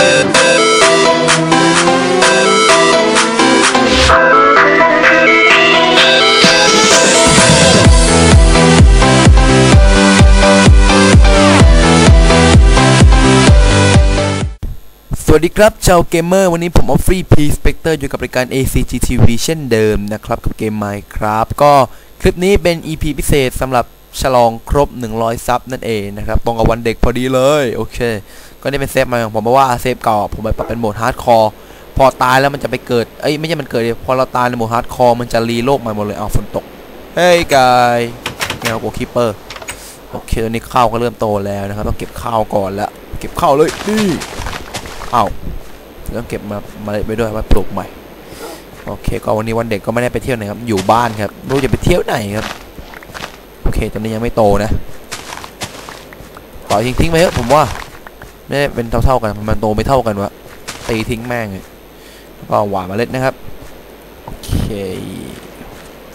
สวัสดีครับชาวเกมเมอร์วันนี้ผมออฟฟรีพีสเปกเตอร์อยู่กับรายการ ACGTV เช่นเดิมนะครับ กับเกม Minecraft ก็คลิปนี้เป็น EP พิเศษสำหรับฉลองครบ 100 ซับนั่นเองนะครับ ตรงกับวันเด็กพอดีเลย โอเค ก็นี่เป็นเซฟใหม่ของผมเพราะว่าเซฟเก่าผมไปปรับเป็นโหมดฮาร์ดคอร์พอตายแล้วมันจะไปเกิดเอ้ยไม่ใช่มันเกิดพอเราตายในโหมดฮาร์ดคอร์มันจะรีโลกใหม่หมดเลยเอาฝนตกเฮ้ยกายเงาโกคิปเปอร์โอเคตอนนี้ข้าวก็เริ่มโตแล้วนะครับต้องเก็บข้าวก่อนละเก็บข้าวเลยนี่เอาต้องเก็บมาเมาเล็ดไปด้วยไว้ปลูกใหม่โอเคก็วันนี้วันเด็กก็ไม่ได้ไปเที่ยวไหนครับอยู่บ้านครับไม่รู้จะไปเที่ยวไหนครับโอเคตอนนี้ยังไม่โตนะปล่อยทิ้งทิ้งไปเถอะผมว่า ไม่ได้เป็นเท่าๆกันมันโตไม่เท่ากันวะตีทิ้งแม่งเลยแล้วก็หว่านเมล็ดนะครับโอเค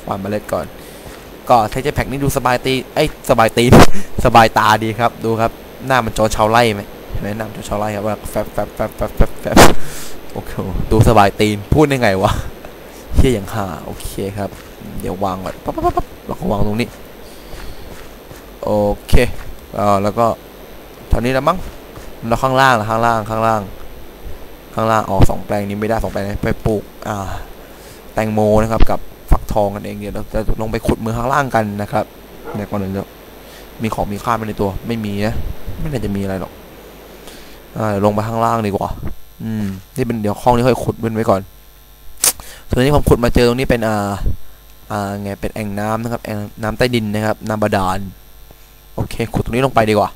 หว่านเมล็ดก่อน ก็เทคเจอร์แพ็กนี่ดูสบายตีเอ้สบายตีสบายตาดีครับดูครับหน้ามันจอชาวไร่ไหมแนะนำตัวชาวไร่ครับว่าแฟบแฟบแฟบแฟบแฟบแฟบโอเคดูสบายตีนพูดได้ไงวะเฮียอย่างห่าโอเคครับ เดี๋ยววางก่อนปั๊บปั๊บปั๊บแล้วก็วางตรงนี้ โอเคอ่าแล้วก็เท่านี้แล้วมั้ง แล้วข้างล่างล่ะข้างล่างข้างล่าง ข้างล่างออกสองแปลงนี้ไม่ได้สองแปลงนี้ไปปลูกอ่าแตงโมนะครับ กับฟักทองกันเองเดี๋ยวเราจะลงไปขุดมือข้างล่างกันนะครับเดี๋ยวก่อนหนึ่งเดี๋ยวมีของมีค่าไปในตัว ไม่มีนะไม่น่าจะมีอะไรหรอกอ่าลงไปข้างล่างดีกว่า อืมนี่เป็นเดี๋ยวห้องนี้ค่อยขุดเว้นไว้ก่อนส่วนนี้ผมขุดมาเจอตรงนี้เป็นอ่าอ่าไงเป็นแอ่งน้ำนะครับแอ่งน้ำใต้ดินนะครับน้ำบาดาลโอเค ขุดตรงนี้ลงไปดีกว่า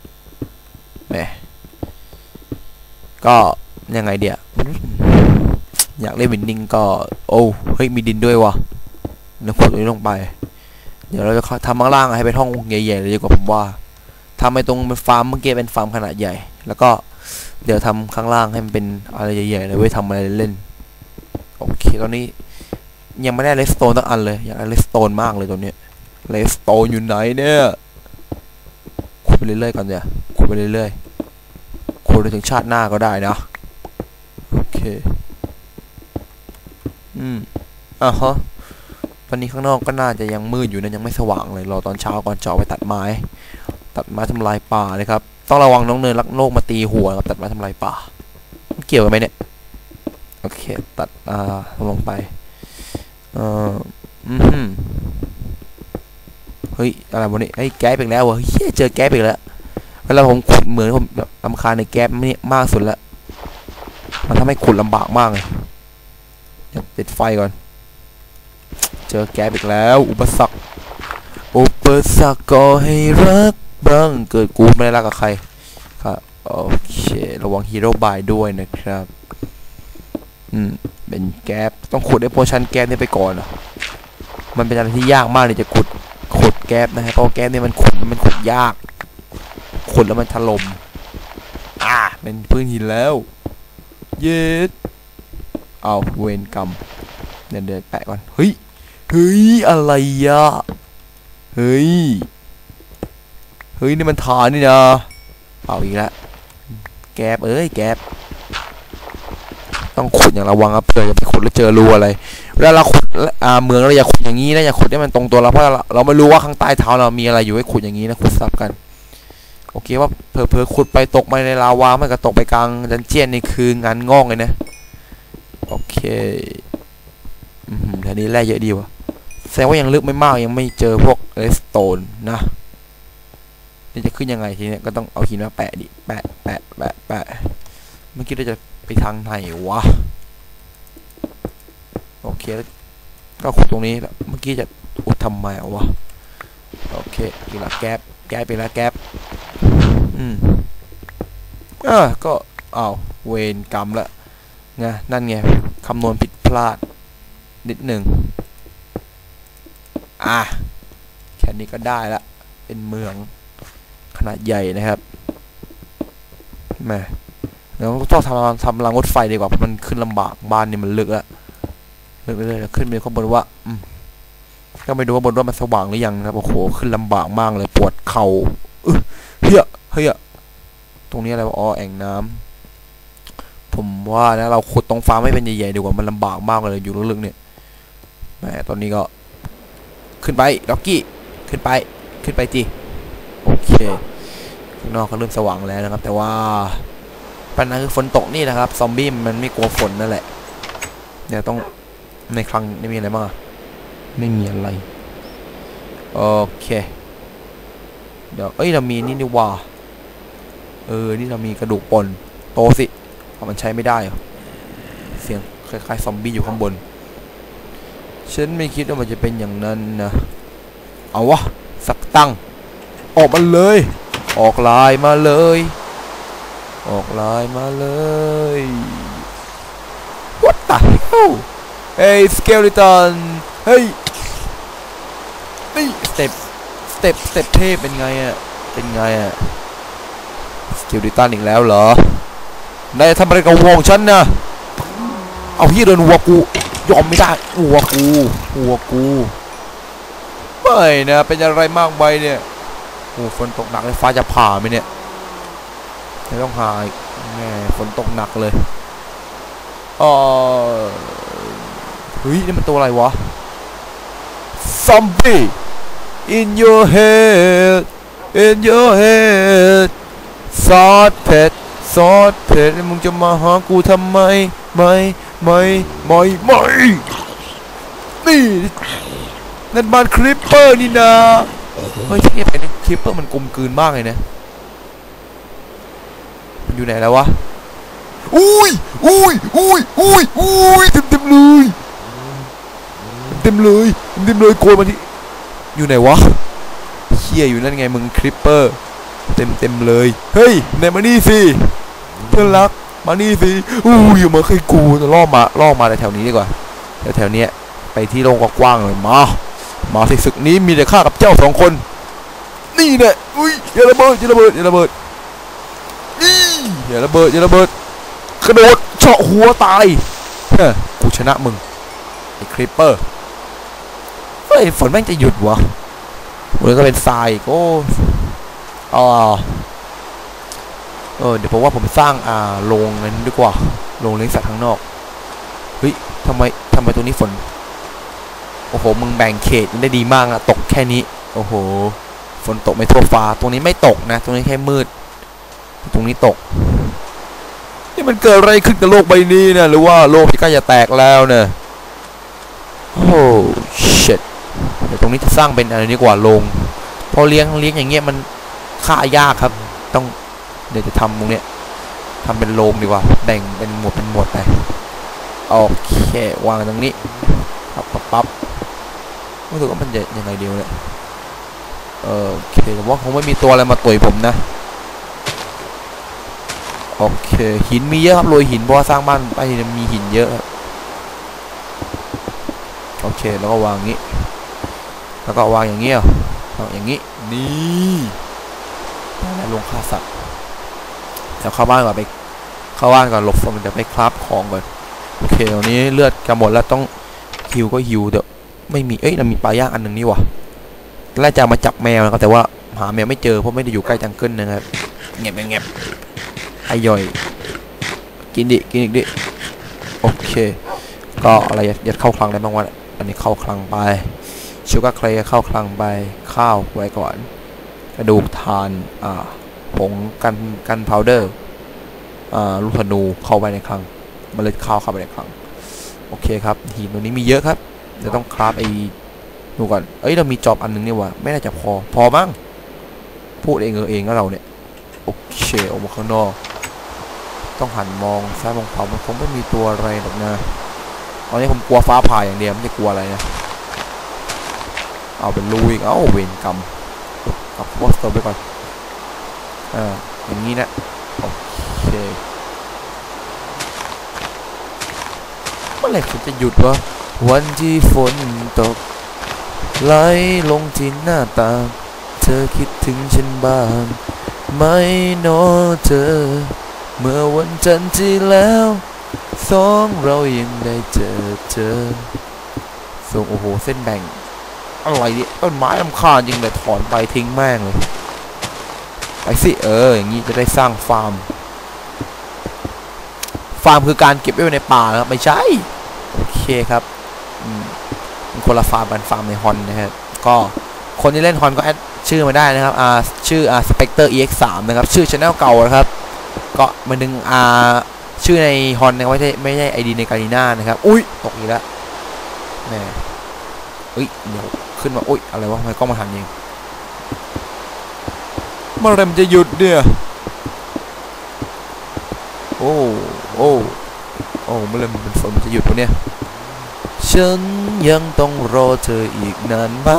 แหม ก็ยังไงเดียวอยากเล่นวินดิ้งก็ โอ้เฮ้ยมีดินด้วยวะเดี๋ยวขุดตรงนี้ลงไป เดี๋ยวเราจะทำข้างล่างให้เป็นห้องใหญ่ๆเลยดีกว่าผมว่าทำไปตรงเป็นฟาร์มเมื่อกี้เป็นฟาร์มขนาดใหญ่ แล้วก็เดี๋ยวทำข้างล่างให้มันเป็นอะไรใหญ่ๆเลยไว้ทำอะไรเล่น โอเคตอนนี้ยังไม่ได้เลสโตนตั้งอันเลย อยากได้เลสโตนมากเลยตัวเนี้ยเลสโตนอยู่ไหนเนี่ยขุดไปเรื่อยๆก่อนเดี๋ยวขุดไปเรื่อยๆ ขุดไปถึงชาติหน้าก็ได้นะ โอเค อืมอะฮะตอนนี้ข้างนอกก็น่าจะยังมืดอยู่นะยังไม่สว่างเลยรอตอนเช้าก่อนจะไปตัดไม้ ตัดไม้ทำลายป่าเลยครับต้องระวังน้องเนินลักโลกมาตีหัวครับตัดไม้ทำลายป่า เกี่ยวกันไหมเนี่ยโอเค ตัดอ่าลงไปเอ่ออืมเฮ้ยอะไรวะเนี่ไอ้แก๊ปอีกแล้ววะเฮ้ยเจอแก๊ปอีกแล้ว เวลาผมขุดเหมือนผมแบบลำคาในแก๊ปนี่มากสุดละมันทำให้ขุดลำบากมากเลยเดี๋ยวปิดไฟก่อน เจอแก๊ปอีกแล้ว อุปสรรคอุปสรรคก็ให้รักบ้างเกิดกูไม่ได้รักกับใครครับโอเคระวังฮีโร่บายด้วยนะครับ อืม เป็นแก๊ปต้องขุดไอ้โพชันแก๊ปนี่ไปก่อนเหรอมันเป็นอะไรที่ยากมากเลยจะขุดขุดแก๊ปนะฮะเพราะแก๊ปนี่มันขุดมันขุดยาก ขุดแล้วมันถล่มอ่าเป็นพื้นหินแล้วเย็ดเอาเวนกรรมเดินเดินแปะก่อนเฮ้ยเฮ้ยอะไรอะเฮ้ยเฮ้ยนี่มันฐานนี่นะเอาอีกแล้วแก๊บเอ้ยแก๊บต้องขุดอย่างระวังครับเผื่อจะไปขุดแล้วเจอรูอะไรเวลาเราขุดอ่าเมืองเราอย่าขุดอย่างนี้นะอย่าขุดให้มันตรงตัวเราเพราะเราเราไม่รู้ว่าข้างใต้เท้าเรามีอะไรอยู่ให้ขุดอย่างนี้นะขุดซับกัน โอเคว่าเพอเพอขุดไปตกไปในลาวาไมันก็ตกไปกลางดันเจียนนี่คืองานงอกเลยนะ โอเคอืมทีนี้แร่เยอะดีวะแสดงว่ายังลึกไม่มากยังไม่เจอพวกเลสโตนนะนี่จะขึ้นยังไงทีเนี้ยก็ต้องเอาหินมาแปะดิแปะแปะแปะแปะเมื่อกี้เราจะไปทางไหนวะโอเคแล้วก็ขุดตรงนี้แล้วเมื่อกี้จะอุดทำไมวะโอเคอีกละแก๊บแก๊บไปล้วแก๊บ อ่าก็เอ้าเวรกรรมละไงนั่นไงคำนวณผิดพลาดนิดหนึ่งอะแค่นี้ก็ได้ละ เป็นเมืองขนาดใหญ่นะครับแม่เราต้องทำทำรางรถไฟดีกว่าเพราะมันขึ้นลำบากบ้านนี่มันลึกอะลึกเลยขึ้นไปข้างบนว่าอืมก็ไม่ดูว่าบนว่ามันสว่างหรือยังนะครับโอ้โหขึ้นลำบากมากเลยปวดเข่าเฮ้ยเฮ้ย ตรงนี้อะไรวะอ๋อแอ่งน้ำผมว่านะเราขุดตรงฟาร์มให้เป็นใหญ่ๆดีกว่ามันลำบากมากเลยอยู่ลึกๆเนี่ยแหมตอนนี้ก็ขึ้นไปล็อกกี้ขึ้นไปขึ้นไปจีโอเคข้างนอกก็เริ่มสว่างแล้วนะครับ แต่ว่าปัญหาคือฝนตกนี่นะครับ ซอมบี้มันไม่กลัวฝนนั่นแหละเดี๋ยวต้องในครั้งนี้มีอะไรบ้างอะไม่มีอะไร โอเค เดี๋ยว เอ้ย เรามีนี่นี่ว่า เออ นี่เรามีกระดูกปนโตสิเอามันใช้ไม่ได้ เสียงคล้ายๆซอมบี้อยู่ข้างบน ฉันไม่คิดว่ามันจะเป็นอย่างนั้นนะ เอาวะ สักตั้ง ออกมาเลย ออกลายมาเลย ออกลายมาเลย What the hell เฮ้ยสเกลิตันเฮ้ยนี่สเต็ปสเต็ปสเต็ปเทพเป็นไงอะเป็นไงอะ สเกลิตันอีกแล้วเหรอ นายทำอะไรกับวัวของฉันนะเอาพี่โดนวัวกู ยอมไม่ได้วัวกูวัวกูไม่นะ เป็นอะไรมากไปเนี่ยโอ้ฝนตกหนักเลยฟ้าจะผ่าไหมเนี่ยไม่ต้องหาอีกแม่ฝนตกหนักเลยอ๋อเฮ้ยนี่มันตัวอะไรวะซอมบี้ in your head in your head ซอสเผ็ดซอสเผ็ดมึงจะมาหากูทำไม ไม่ไม่ไม่ไม่นี่นั่นบ้านคริปเปอร์นี่นะเฮ้ยที่นี่เป็นคริปเปอร์มันกลมกลืนมากเลยนะมันอยู่ไหนแล้ววะอุ้ยอุ้ยอุ้ยอุ้ยอุ้ยเต็มเต็มเลยเต็มเลยเต็มเลยโกนมาที่อยู่ไหนวะเฮียอยู่นั่นไงมึงคริปเปอร์ เต็มเต็มเลย เฮ้ยไหนมานี่สิเพื่อนรักมานี่สิอู้ยอย่มาใครกูจะล่อมาล่อมาแถวนี้ดีกว่าแถวแถวๆเนี้ยไปที่โล่งกว้างๆเลยมามาที่ศึกนี้มีแต่ข้ากับเจ้าสองคน นี่แหละอุ้ยอย่าระเบิดอย่าระเบิดอย่าระเบิดนี่อย่าระเบิดอย่าระเบิดกระโดดเจาะหัวตายเฮ้กูชนะมึงไอ้คริปเปอร์เฮ้ยฝนแม่งจะหยุดวะมันก็เป็นทรายกโอ้ อ๋อเออเดี๋ยวผมว่าผมสร้างอ่าโรงนั้นดีกว่าโรงเลี้ยงสัตว์ข้างนอกเฮ้ยทำไมทำไมตัวนี้ฝนโอ้โหมึงแบ่งเขตได้ดีมากอะตกแค่นี้ โอ้โหฝนตกไม่ทั่วฟ้าตรงนี้ไม่ตกนะ ตรงนี้แค่มืด ตรงนี้ตกนี่มันเกิดอะไรขึ้นกับโลกใบนี้นี่ยหรือว่าโลกที่ใกล้จะแตกแล้วเนี่ยโอ้ shit เดี๋ยวตรงนี้จะสร้างเป็นอะไรนี้กว่าโรงพอเลี้ยงเลี้ยงอย่างเงี้ยมัน ฆ่ายากครับ ต้องเดี๋ยวจะทำตรงเนี้ยทำเป็นโรงดีกว่าแบ่งเป็นหมวดเป็นหมวดไปโอเควางตรงนี้ปั๊บปั๊บปั๊บไม่รู้ว่ามันจะยังไงเดียวเนี่ยเออโอเคแต่ว่าคงไม่มีตัวอะไรมาต่อยผมนะโอเคหินมีเยอะครับโรยหินเพราะว่าสร้างบ้านไปมีหินเยอะครับโอเคแล้วก็วางงี้ แล้วก็วางอย่างเงี้ยอย่างงี้นี่ ได้แล้วลงฆ่าสัตว์เดี๋ยวเข้าบ้านก่อนไป เข้าบ้านก่อนหลบฝนเดี๋ยวไปคราฟของก่อนโอเคตอนนี้เลือดจะหมดแล้วต้องฮิวก็ฮิวเดี๋ยวไม่มีเอ้ยเรามีปลาย่างอันหนึ่งนี่วะตอนแรกจะเอามาจับแมวนะครับแต่ว่าหาแมวไม่เจอเพราะไม่ได้อยู่ใกล้จังเกิลนะครับเงียบเงียบไอย่อยกินดิกินอีกดิโอเค ก็อะไรยัดเข้าคลังได้บ้างวะอันนี้เข้าคลังไปชูการ์เคลเข้าคลังไปข้าวไว้ก่อน กระดูกทานผงกันกันพาวเดอร์ลูกธนูเข้าไปในคลังเมล็ดข้าวเข้าไปในคลัง โอเคครับหินตัวนี้มีเยอะครับเดี๋ยวต้องคราฟไอ้ดูก่อน เอ้ยเรามีจอบอันนึงนี่วะไม่น่าจะพอ พอมั้งพูดเองเออเองก็เราเนี่ย โอเคออกมาข้างนอก ต้องหันมองซ้ายมองขวามันคงไม่มีตัวอะไรหรอกนะตอนนี้ผมกลัวฟ้าผ่าอย่างเดียวไม่ได้กลัวอะไรนะ เอาเป็นรูอีกเอ้าเวรกรรม เอาวอสต์ไปก่อนอ่าอย่างนี้นะโอเคเมื่อไหร่ฝนจะหยุดวะวันที่ฝนตกไหลลงที่หน้าต่างเธอคิดถึงฉันบ้างไหม่นอเธอ เมื่อวันจันทร์ที่แล้วสองเรายังได้เจอเจอส่งโอ้โหเส้นแบ่ง อะไรเนี่ยต้นไม้ลำคาญจริงเลยถอนไปทิ้งแม่งเลยไปสิเอออย่างนี้จะได้สร้างฟาร์ม ฟาร์มคือการเก็บไว้ในป่านะครับไม่ใช่ โอเคครับมเป็นคนละฟาร์มกันฟาร์มในฮอนนะครับก็คนที่เล่นฮอนก็แอดชื่อมาได้นะครับอ่าชื่ออ่า Spectre EX3 นะครับ ชื่อช anel เก่านะครับ ก็มาดึงอ่าชื่อในฮอนนะไม่ใช่ไม่ใช่ไอดีในการีน่านะครับ อุ้ยตกอีกแล้วแหมอุ้ยเดี๋ยว ขึ้นมาอุ้ยอะไรวะทำไมกล้องมาหันเองเมื่อไรมันจะหยุดเนี่ยโอ้โอ้โอ้เมื่อไรมันฝนมันจะหยุดวะเนี่ยฉันยังต้องรอเธออีกนานไหม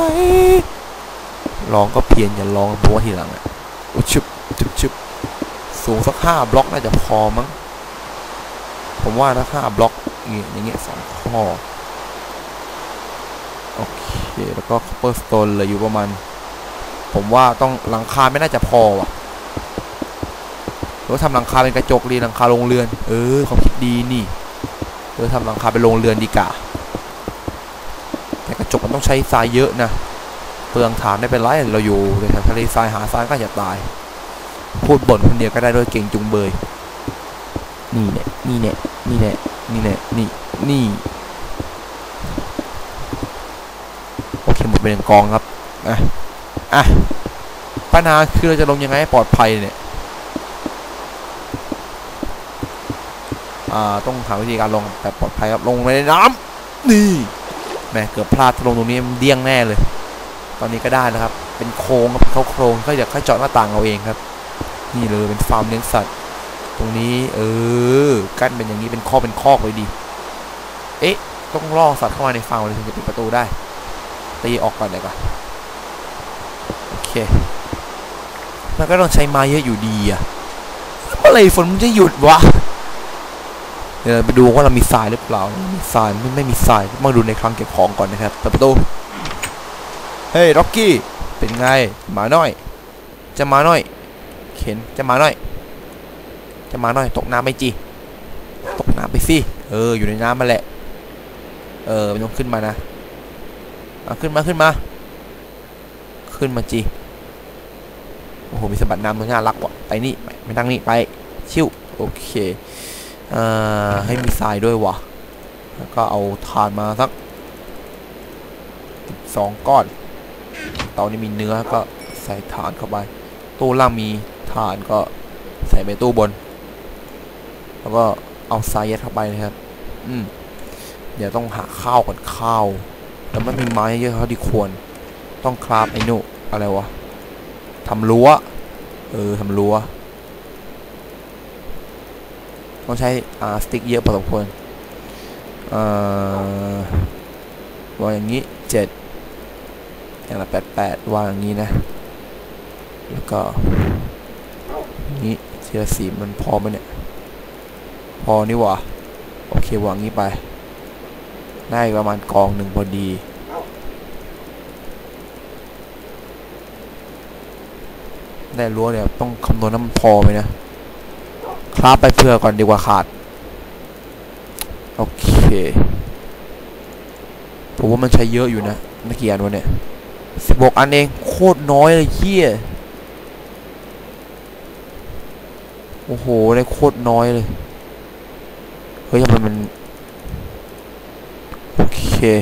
ร้องก็เพียนอย่าร้องเพราะว่าทีหลังอะอุชึบชึบชึบสูงสักห้าบล็อกน่าจะพอมั้งผมว่าถ้าห้าบล็อกอย่างเงี้ยสองข้อ โอเค แล้วก็ copper stone เหลืออยู่ประมาณ ผมว่าต้องหลังคาไม่น่าจะพอว่ะหรือว่าทำหลังคาเป็นกระจกดีหลังคาโรงเรือน เออความคิดดีนี่เออทำหลังคาเป็นโรงเรือนดีกว่าแต่กระจกมันต้องใช้ทรายเยอะนะเปลืองฐานไม่เป็นไรเราอยู่ในทะเลทรายหาทรายก็จะตาย พูดบ่นคนเดียวก็ได้ด้วยเก่งจุงเบย นี่เนี่ยนี่เนี่ยนี่เนี่ยนี่เนี่ยนี่นี่ โอ เคหมดไปหนึ่งกองครับอะอะปัญหาคือเราจะลงยังไงให้ปลอดภัยเนี่ยอ่าต้องหาวิธีการลงแบบปลอดภัยครับลงในน้ำนี่แม่เกือบพลาดลงตรงนี้มันเดี้ยงแน่เลย ตอนนี้ก็ได้นะครับ เป็นโค้งครับเขาโครงก็อยากให้เจาะหน้าต่างเอาเองครับ นี่เลยเป็นฟาร์มเลี้ยงสัตว์ ตรงนี้ เออกั้นเป็นอย่างนี้เป็นคอเป็นคอกเลยดี เอ๊ะต้องล่อสัตว์เข้ามาในฟาร์มเลยถึงจะปิดประตูได้ ตีออกก่อนเลยก่อนโอเค มันก็ต้องใช้ไม้เยอะอยู่ดีอะเมื่อไรฝนมันจะหยุดวะ เดี๋ยวไปดูว่าเรามีทรายหรือเปล่ามีทรายไม่ไม่มีทรายมาดูในคลังเก็บของก่อนนะครับเปิดประตู เฮ้ยร็อกกี้ เป็นไงหมาน้อย จะมาน้อย เข็นจะมาหน่อย จะมาหน่อย ตกน้ำไปจีตกน้ำไปสิ เออ อยู่ในน้ำมาแหละ เออไม่ต้องขึ้นมานะ เอาขึ้นมาขึ้นมา ขึ้นมาจีโอ้โหมีสะบัดน้ำตัวน่ารักว่ะไปนี่ไปไม่ตั้งนี่ไปชิวโอเคเอ่อให้มีทรายด้วยว่ะแล้วก็เอาถ่านมาสักสองก้อนเตานี้มีเนื้อก็ใส่ถ่านเข้าไป ตู้ล่างมีฐานก็ใส่ไปตู้บน แล้วก็เอาทรายยัดเข้าไปนะครับ อืม เดี๋ยวต้องหาข้าวก่อนข้าว แต่ไม่มีไม้เยอะเท่าที่ควร ต้องคราฟไอ้นุอะไรวะทำรั้ว เออทำรั้ว ต้องใช้อ่าสติ๊กเยอะพอสมควรอ่อวางอย่างนี้เจ็ดอย่างละแปดแปดวางอย่างนี้นะ แล้วก็นี้เทียสีมันพอไหมเนี่ย พอนี่หวะโอเควางนี้ไป ได้ประมาณกองหนึ่งพอดี ได้รั้วเนี่ยต้องคำนวณน้ำพอไหมนะ คราบไปเพื่อก่อนดีกว่าขาด โอเคผมว่ามันใช้เยอะอยู่นะนักเกียนวันเนี่ยสิบกอันเองโคตรน้อยเลยเฮียโอ้โหได้โคตรน้อยเลย เฮ้ยทำไมมัน โอเค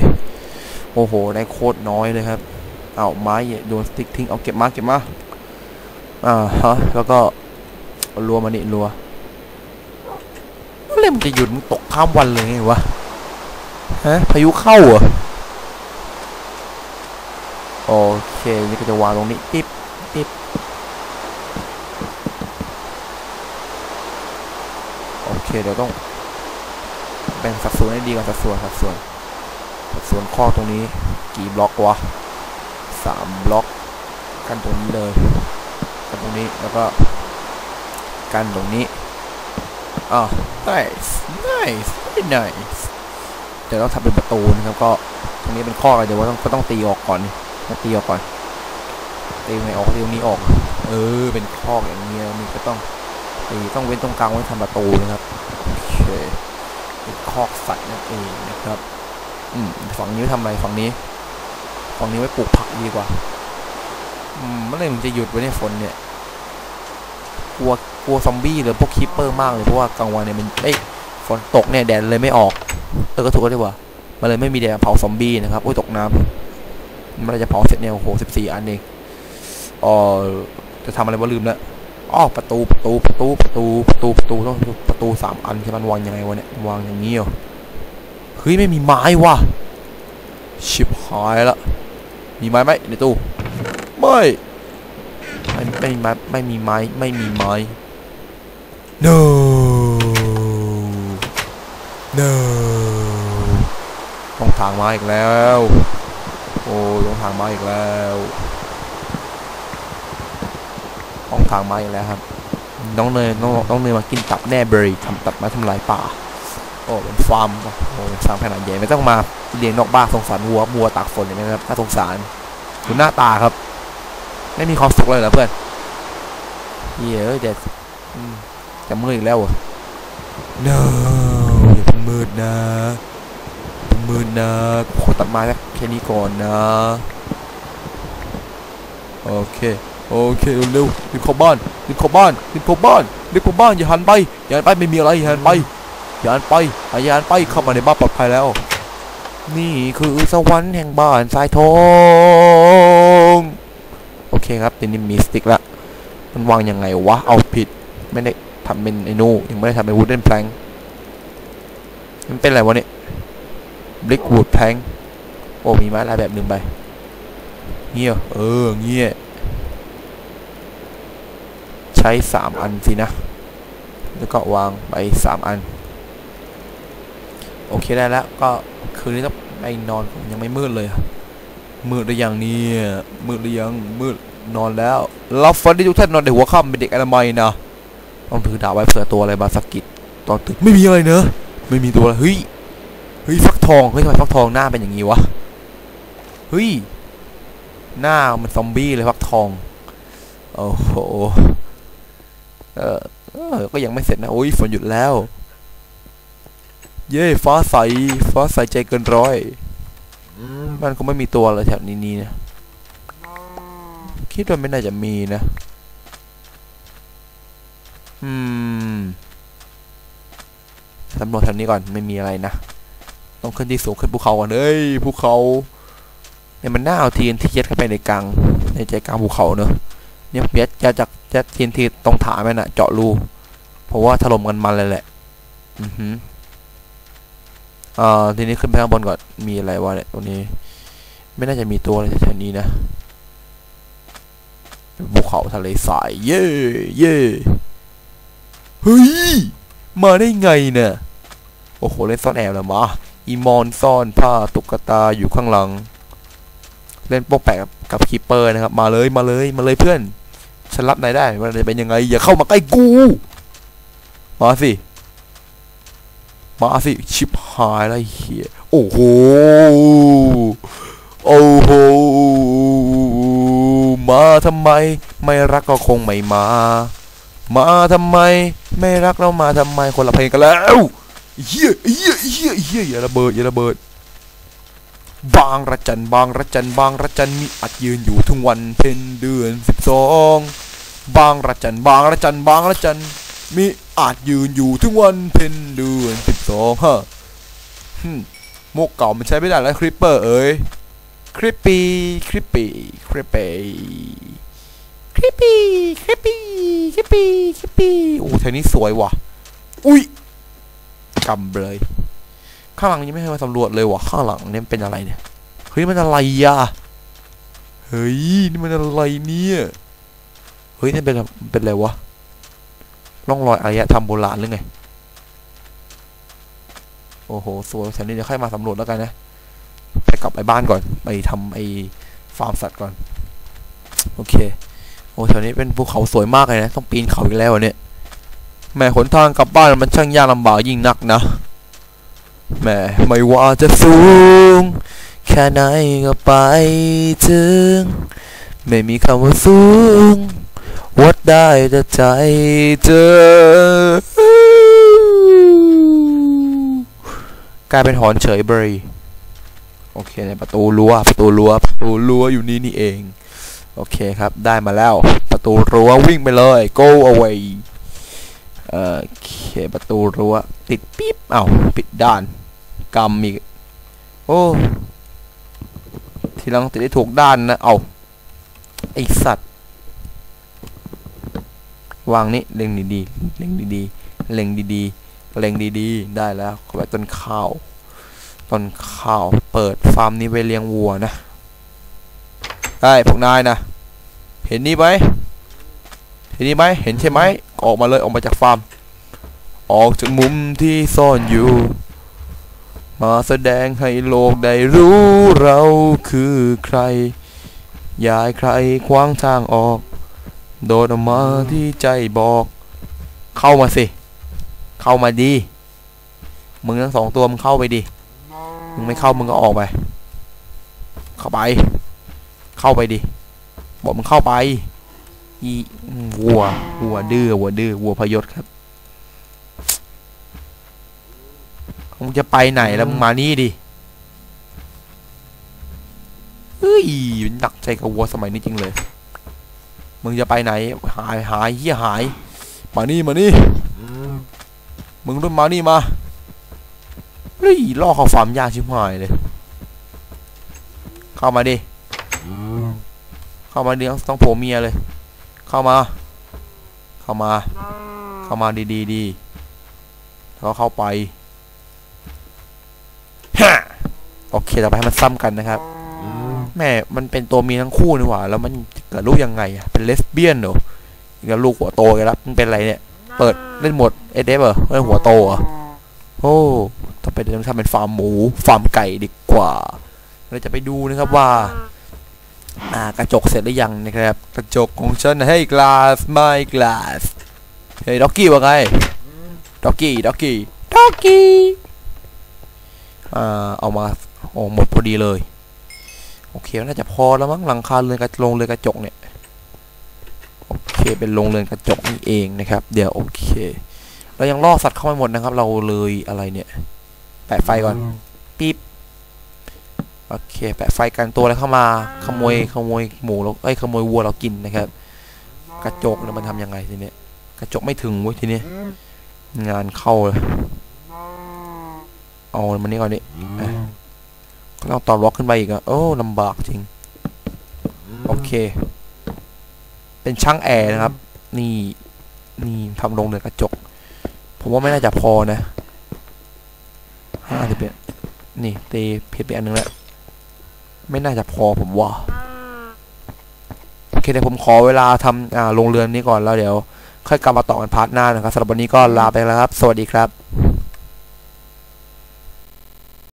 โอ้โห ได้โคตรน้อยเลยครับ เอาไม้โดนสติ๊กทิ้ง เอาเก็บมาเก็บมาอ่าฮะแล้วก็รัวมานี่รัวเล่มนจะหยุดมันตกข้ามวันเลยไงวะฮะพายุเข้าเหรอโอเคนี่ก็จะวางตรงนี้ปิ๊บปิ๊บโอเคเดี๋ยวต้องแบ่งสัดส่วนให้ดีก่อนสัดส่วนสัดส่วน ส่วนข้อตรงนี้กี่บล็อกวะสามบล็อก กันตรงนี้เลยกันตรงนี้แล้วก็กันตรงนี้อ่า nice nice very nice เดี๋ยวต้องทำเป็นประตูนะครับก็ตรงนี้เป็นข้อเดี๋ยวว่าต้องก็ต้องตีออกก่อนต้องตีออกก่อนตีไม่ออกตีตรงนี้ออก เออ เป็นข้ออย่างเงี้ยนี่ก็ต้องตีต้องเว้นตรงกลางไว้ทำประตูนะครับโอเคเป็นคอสัตว์นั่นเองนะครับ อืมฝั่งนี้ไว้ทำอะไรฝั่งนี้ฝั่งนี้ไว้ปลูกผักดีกว่า อืมเมื่อไหร่มันจะหยุดไว้ในยฝนเนี่ยกลัวกลัวซอมบี้หรือพวกคิปเปอร์มากเลยเพราะว่ากลางวันเนี่ยมันเอ้ยฝนตกเนี่ยแดดเลยไม่ออกเออก็ถูกแล้วดีกว่ามันเลยไม่มีแดดเผาซอมบี้นะครับโอ้ยตกน้ำมันจะเผาเสร็จเนี่ยโอ้โหสิบสี่อันเองอ๋อจะทำอะไรวะลืมแล้วอ๋อประตูประตูประตูประตูประตูประตูต้องประตูสามอันใช่มันวางยังไงวะเนี่ยวางอย่างนี้เหรอ เฮ้ยไม่มีไม้ว่ะ ชิบหายละ มีไม้ไหมในตู้ ไม่ ไม่ไม่ไม้ไม่มีไม้ไม่มีไม้ no no ต้องทางมาอีกแล้ว โอ้ต้องทางมาอีกแล้วต้องทางมาอีกแล้วครับ น้องเนยน้องน้องเนยมากินตับแน่เบอรี่ทำตัดไมาทำลายป่า โอ้เป็นฟาร์มโอ้เป็นฟาร์มขนาดใหญ่ไม่ต้องมาเลี้ยงนอกบ้านสงสารวัววัวตากฝนอย่างนี้นะครับน่าสงสารดูหน้าตาครับ ไม่มีความสุขเลยเหรอเพื่อนเหี้ยเอะเด็ดอืมจะมืดอีกแล้วเหรอ no อย่าเพิ่งมืดนะอย่าเพิ่งมืดนะขอตัดไม้สักแค่นี้ก่อนนะโอเคโอเคเร็วๆรีบเข้าบ้านรีบเข้าบ้านรีบเข้าบ้านรีบเข้าบ้านอย่าหันไปอย่าหันไปไม่มีอะไรอย่าหันไปอ ยานไปอย่านไปเข้ามาในบ้านปลอดภัยแล้ว นี่คือสวรรค์แห่งบ้านทรายทองโอเคครับทีนี้มีสติ๊กละมันวางยังไงวะเอาผิดไม่ได้ทำเป็นไอ้นู่ยังไม่ได้ทำเป็นวูดเดนแพลงมันเป็นอะไรวะเนี่ยบลิกวูดแพลงโอ้มีไม้ลายแบบหนึ่งไปเงี้ยเออเงี้ยใช้สามอันสินะ แล้วก็วางไปสามอัน โอเคได้แล้ว ก็คืนนี้ต้องไปนอนผมยังไม่มืดเลย มืดหรือยังนี่มืดหรือยังมืดนอนแล้วรับฟันที่ทุกท่านนอนในหัวค่ำเป็นเด็กอนามัยนะต้องถือดาบไว้เผื่อตัวอะไรมาสกิดตอนตื่นไม่มีอะไรเนอะไม่มีตัวอะไรเฮ้ยเฮ้ยฟักทองเฮ้ยทำไมฟักทองหน้าเป็นอย่างนี้วะเฮ้ยหน้ามันซอมบี้เลยฟักทองโอ้โหเออเออก็ยังไม่เสร็จนะโอ้ยฝนหยุดแล้ว เย้ฟ้าใส ฟ้าใสใจเกินร้อยมันคงไม่มีตัวเลยแถวนี้นี่นะคิดว่าไม่น่าจะมีนะ อืมสำรวจแถวนี้ก่อนไม่มีอะไรนะ ต้องขึ้นที่สูงขึ้นภูเขาก่อนเอ้ยภูเขาเนี่ยมันน่าเอาทีนที่ยัดเข้าไปในกลางในใจกลางภูเขาเนอะเนี่ยยัดยัดจากยัดทีนที่ตรงฐานมันอะเจาะรูเพราะว่าถล่มกันมันเลยแหละ อือหือ อ่าทีนี้ขึ้นไปข้างบนก่อน มีอะไรวะเนี่ยตรงนี้ ไม่น่าจะมีตัวอะไรแถวนี้นะภูเขาทะเลทราย เย่เย่เฮ้ย มาได้ไงเนี่ยโอ้โห เล่นซ่อนแอบแล้วมา อีมอนซ่อนผ้าตุ๊กตาอยู่ข้างหลัง เล่นโป๊กแปะกับกับคีเปอร์นะครับ มาเลยมาเลยมาเลยเพื่อนฉันรับนายได้ว่าจะเป็นยังไง อย่าเข้ามาใกล้กู มาสิ มาสิชิบหายไอ้เฮียโอ้โหโอ้โหมาทำไม ไม่รักก็คงไม่มา มาทำไม ไม่รักเรามาทำไมคนละเพลงกันแล้วเฮียเฮียเฮียเฮียอย่าระเบิดอย่าระเบิด บางระจันบางระจันบางระจันมีอัดยืนอยู่ทุกวันเพ็ญเดือนสิบสองบางระจันบางระจันบางระจันมีอาจยืนอยู่ทุกวันเพ็ญเดือนสิบ สองฮะฮึมมุกเก่ามันใช้ไม่ได้แล้วคริปเปอร์เอ้ยคริปปี้คริปปี้คริปปี้คริปปี้คริปปี้คริปปี้คริปปี้โอ้แถวนี้สวยว่ะ อุ้ยกำเลย ข้างหลังยังไม่เคยมาสำรวจเลยว่ะ ข้างหลังเนี่ยเป็นอะไรเนี่ย เฮ้ยมันอะไรอะ เฮ้ยนี่มันอะไรเนี่ย เฮ้ยนี่เป็นอะไรเป็นอะไรวะ ร่องรอยอารยธรรมโบราณหรือไง โอ้โหสวยแถวนี้เดี๋ยวค่อยมาสำรวจแล้วกันนะไปกลับไปบ้านก่อน ไปทำไอ้ฟาร์มสัตว์ก่อน โอเค โอ้แถวนี้เป็นภูเขาสวยมากเลยนะ ต้องปีนเขาอีกแล้วเนี่ยแหม่หนทางกลับบ้านมันช่างยากลำบากยิ่งนักนะแหม่ไม่ว่าจะสูง แค่ไหนก็ไปถึง ไม่มีคำว่าสูง วัดได้แต่ใจเธอ กลายเป็นหอนเฉยเบรยโอเคในประตูรั้วประตูรั้วประตูรั้วอยู่นี่นี่เอง โอเคครับได้มาแล้ว ประตูรั้ววิ่งไปเลย go away เอ่อโอเคประตูรั้วติดปิ๊บเอ้าปิดด้านกำอีกโอ้ทีหลังติดได้ถูกด้านนะเอาไอสัตว์วางนี่เล็งดีๆเล็งดีๆเล็งดีๆ เล็งดีๆ ได้แล้วเข้าไปต้นข้าว ต้นข้าว เปิดฟาร์มนี้ไว้เลี้ยงวัวนะ ได้พวกนายนะ เห็นนี่ไหมเห็นนี่ไหมเห็นใช่ไหมออกมาเลยออกมาจากฟาร์ม ออกจากมุมที่ซ่อนอยู่ มาแสดงให้โลกได้รู้เราคือใคร อย่าให้ใครขวางทางออก โดดออกมาที่ใจบอก เข้ามาสิ เข้ามาดี มึงทั้งสองตัวมึงเข้าไปดิ มึงไม่เข้ามึงก็ออกไป เข้าไป เข้าไปดิ บอกมึงเข้าไป อีวัว วัวดื้อ วัวดื้อ วัวพยศครับ มึงจะไปไหนแล้วมึงมานี่ดิเฮ้ยมันหนักใจกับวัวสมัยนี้จริงเลย มึงจะไปไหน หายหายเฮียหาย มานี่มานี่ มึงต้องมานี่มาเฮ้ยล่อเขาฟาร์มยากชิบหายเลย เข้ามาดิ เข้ามาดิต้องต้องโผล่เมียเลย เข้ามา เข้ามา เข้ามาดีดีดีแล้วเข้าไปฮะโอเคต่อไปให้มันซ้ำกันนะครับแม่มันเป็นตัวเมียทั้งคู่นี่หว่า แล้วมันเกิดลูกยังไงอะเป็นเลสเบี้ยนเหรอกแล้วลูกหัวโตกันแล้วมันเป็นอะไรเนี่ย เปิดเล่นหมดเอเดฟเหรอเล่นหัวโตเหรอโอ้ต่อไปเดี๋ยวต้องทำเป็นฟาร์มหมู ฟาร์มไก่ดีกว่า เราจะไปดูนะครับว่า อ่ากระจกเสร็จหรือยังนะครับ กระจกของฉันให้กลาสไม่กลาสเฮ้ยด็อกกี้ว่าไงด็อกกี้ด็อกกี้ด็อกกี้อ่าเอามาโอ้หมดพอดีเลย โอเคน่าจะพอแล้วมั้งหลังคาเรือนกระโรงเรือนกระจกเนี่ย โอเคเป็นโรงเรือนกระจกนี่เองนะครับ เดี๋ยวโอเค เรายังล่อสัตว์เข้าไม่หมดนะครับ เราเลยอะไรเนี่ย แปะไฟก่อนปิ๊บโอเค แปะไฟกันตัวอะไรเข้ามา ขโมยขโมยหมูเราเอ้ยขโมยวัวเรากินนะครับ กระจกเนี่ยมันทำยังไงทีเนี้ยกระจกไม่ถึงเว้ยทีเนี้ยงานเข้าเลยเอามันนี่ก่อนนี่อะก็ต้องต่อล็อกขึ้นไปอีกอะโอ้ลำบากจริง โอเค เป็นช่างแอร์นะครับ นี่นี่ทำลงเรือนกระจก ผมว่าไม่น่าจะพอนะห้าสิบเอ็ดนี่เตเพชรไปอันนึงแล้วไม่น่าจะพอผมว่าโอเคเดี๋ยวผมขอเวลาทำอ่าโรงเรือนนี้ก่อนแล้วเดี๋ยว ค่อยกลับมาต่อกันพาร์ทหน้านะครับสำหรับวันนี้ก็ลาไปแล้วครับ สวัสดีครับ